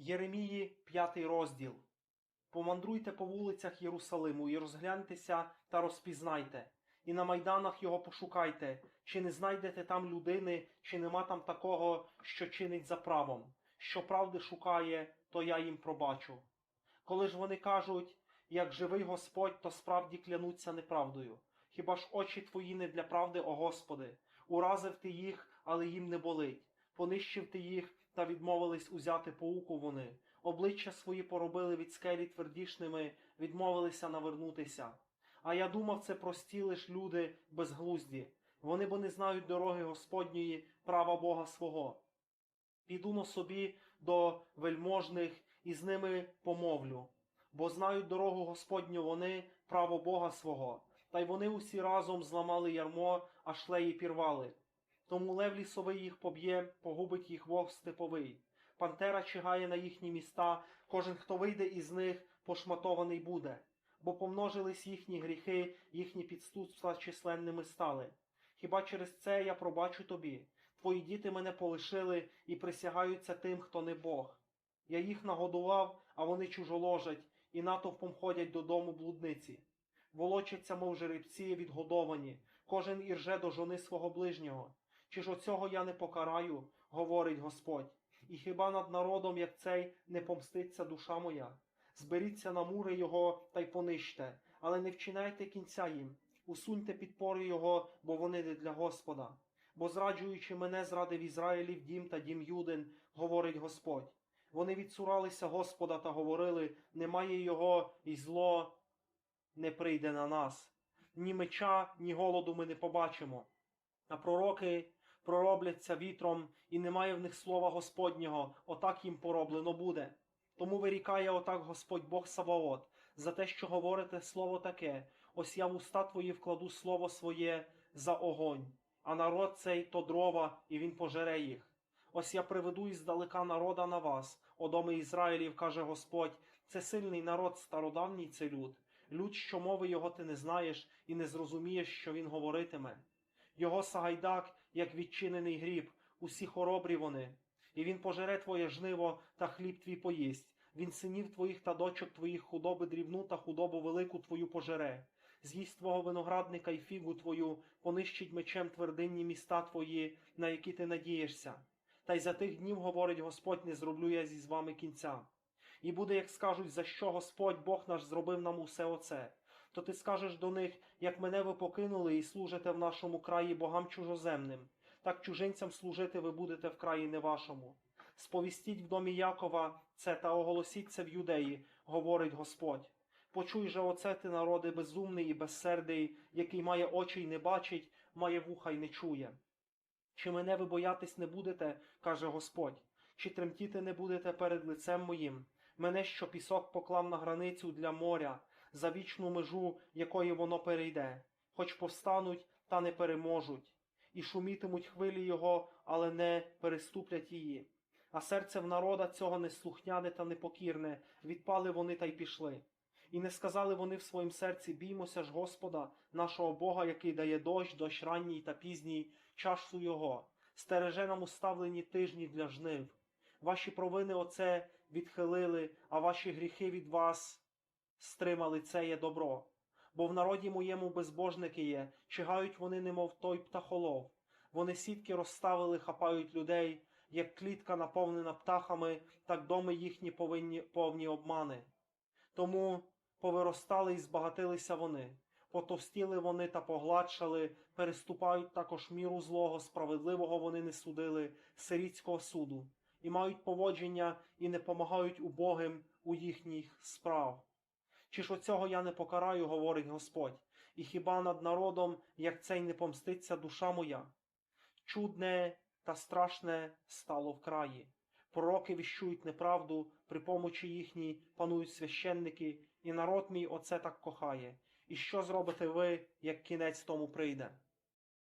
Єремії, п'ятий розділ. Помандруйте по вулицях Єрусалиму і розгляньтеся та розпізнайте, і на майданах його пошукайте, чи не знайдете там людини, чи нема там такого, що чинить за правом, що правди шукає, то я їм пробачу. Коли ж вони кажуть, як живий Господь, то справді клянуться неправдою. Хіба ж очі твої не для правди, о Господи? Уразив ти їх, але їм не болить. Понищив ти їх та відмовились узяти поуку вони. Обличчя свої поробили від скелі твердішними, відмовилися навернутися. А я думав, це прості лиш люди безглузді. Вони бо не знають дороги Господньої, права Бога свого. Піду на собі до вельможних і з ними помовлю, бо знають дорогу Господню вони, право Бога свого, та й вони усі разом зламали ярмо, а шлеї пірвали. Тому лев лісовий їх поб'є, погубить їх вовк степовий. Пантера чигає на їхні міста, кожен, хто вийде із них, пошматований буде, бо помножились їхні гріхи, їхні підступства численними стали. Хіба через це я пробачу тобі? Твої діти мене полишили і присягаються тим, хто не Бог. Я їх нагодував, а вони чужоложать, і натовпом ходять додому блудниці. Волочаться, мов жеребці, відгодовані, кожен ірже до жони свого ближнього. Чи ж оцього я не покараю, говорить Господь, і хіба над народом, як цей, не помститься душа моя? Зберіться на мури його та й понищте, але не вчиняйте кінця їм, усуньте підпори його, бо вони не для Господа. Бо зраджуючи мене, зрадив Ізраїлів дім та дім Юдин, говорить Господь. Вони відсуралися Господа та говорили, немає його, і зло не прийде на нас. Ні меча, ні голоду ми не побачимо. А пророки проробляться вітром, і немає в них слова Господнього, отак їм пороблено буде. Тому вирікає отак Господь Бог Саваот, за те, що говорите слово таке, ось я в уста твої вкладу слово своє за огонь, а народ цей то дрова, і він пожере їх. Ось я приведу іздалека народа на вас, о доми Ізраїлів, каже Господь, це сильний народ, стародавній це люд, люд, що мови його ти не знаєш і не зрозумієш, що він говоритиме. Його сагайдак, як відчинений гріб, усі хоробрі вони, і він пожере твоє жниво та хліб твій поїсть. Він синів твоїх та дочок твоїх худоби дрібну та худобу велику твою пожере. З'їсть твого виноградника й фігу твою, понищить мечем твердинні міста твої, на які ти надієшся. Та й за тих днів, говорить Господь, не зроблю я зі з вами кінця. І буде, як скажуть, за що Господь Бог наш зробив нам усе оце. То ти скажеш до них, як мене ви покинули і служите в нашому краї богам чужоземним, так чужинцям служити ви будете в краї не вашому. Сповістіть в домі Якова це та оголосіть це в юдеї, говорить Господь. Почуй же оце ти, народи, безумний і безсердий, який має очі й не бачить, має вуха й не чує. Чи мене ви боятись не будете, каже Господь, чи тремтіти не будете перед лицем моїм, мене, що пісок поклав на границю для моря, за вічну межу, якої воно перейде, хоч повстануть, та не переможуть, і шумітимуть хвилі його, але не переступлять її. А серце в народа цього неслухняне та непокірне, відпали вони та й пішли. І не сказали вони в своїм серці, біймося ж Господа, нашого Бога, який дає дощ, дощ ранній та пізній, часу його, стереже нам уставлені тижні для жнив. Ваші провини оце відхилили, а ваші гріхи від вас стримали це є добро. Бо в народі моєму безбожники є, чигають вони, немов той птахолов. Вони сітки розставили, хапають людей, як клітка наповнена птахами, так доми їхні повинні повні обмани. Тому повиростали і збагатилися вони, потовстіли вони та погладшали, переступають також міру злого, справедливого вони не судили, сирітського суду, і мають поводження і не помагають убогим у їхніх справ. Чи ж оцього я не покараю, говорить Господь, і хіба над народом, як цей не помститься душа моя? Чудне та страшне стало в краї. Пророки віщують неправду, при помочі їхній панують священники, і народ мій оце так кохає. І що зробите ви, як кінець тому прийде?